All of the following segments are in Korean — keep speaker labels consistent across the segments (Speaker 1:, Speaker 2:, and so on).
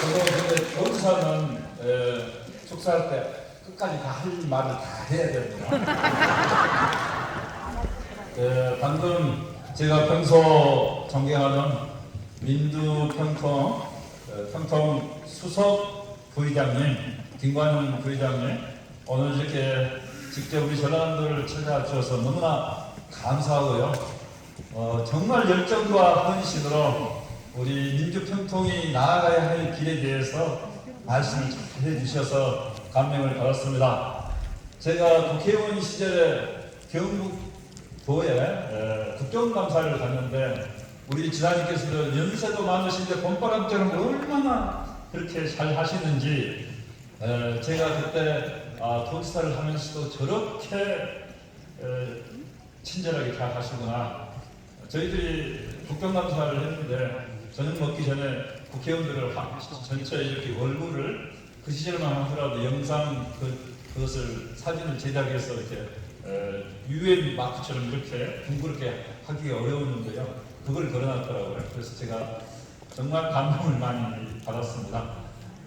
Speaker 1: 저도 에, 축사할 때 끝까지 다 할 말을 다 해야 됩니다. 에, 방금 제가 평소 존경하는 민주평통 에, 평통 수석 부의장님 김관영 부의장님 오늘 이렇게 직접 우리 전라남도를 찾아주셔서 너무나 감사하고요. 어, 정말 열정과 헌신으로 우리 민주 평통이 나아가야 할 길에 대해서 말씀을 잘 해주셔서 감명을 받았습니다. 제가 국회의원 시절에 경북도에 에, 국정감사를 갔는데 우리 지사님께서도 연세도 많으신데 봄바람처럼 얼마나 그렇게 잘 하시는지 에, 제가 그때 아, 도지사를 하면서도 저렇게 에, 친절하게 잘 하시구나. 저희들이 국정감사를 했는데 저녁 먹기 전에 국회의원들을 하- 전체 이렇게 월구를 그 시절만 하더라도 영상 그, 그것을 사진을 제작해서 이렇게 에, 유엔 마크처럼 이렇게 둥그렇게 하기가 어려웠는데요. 그걸 걸어놨더라고요. 그래서 제가 정말 감동을 많이 받았습니다.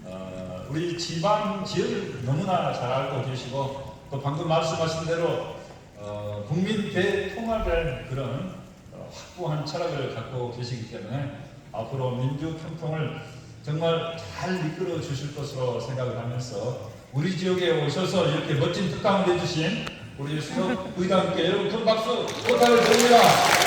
Speaker 1: 어, 우리 지방 지역을 너무나 잘 알고 계시고 또 방금 말씀하신 대로 어, 국민 대통합의 그런 어, 확고한 철학을 갖고 계시기 때문에 앞으로 민주 평통을 정말 잘 이끌어 주실 것으로 생각을 하면서 우리 지역에 오셔서 이렇게 멋진 특강을 해주신 우리 수석 부의장께 여러분 큰 박수 부탁을 드립니다.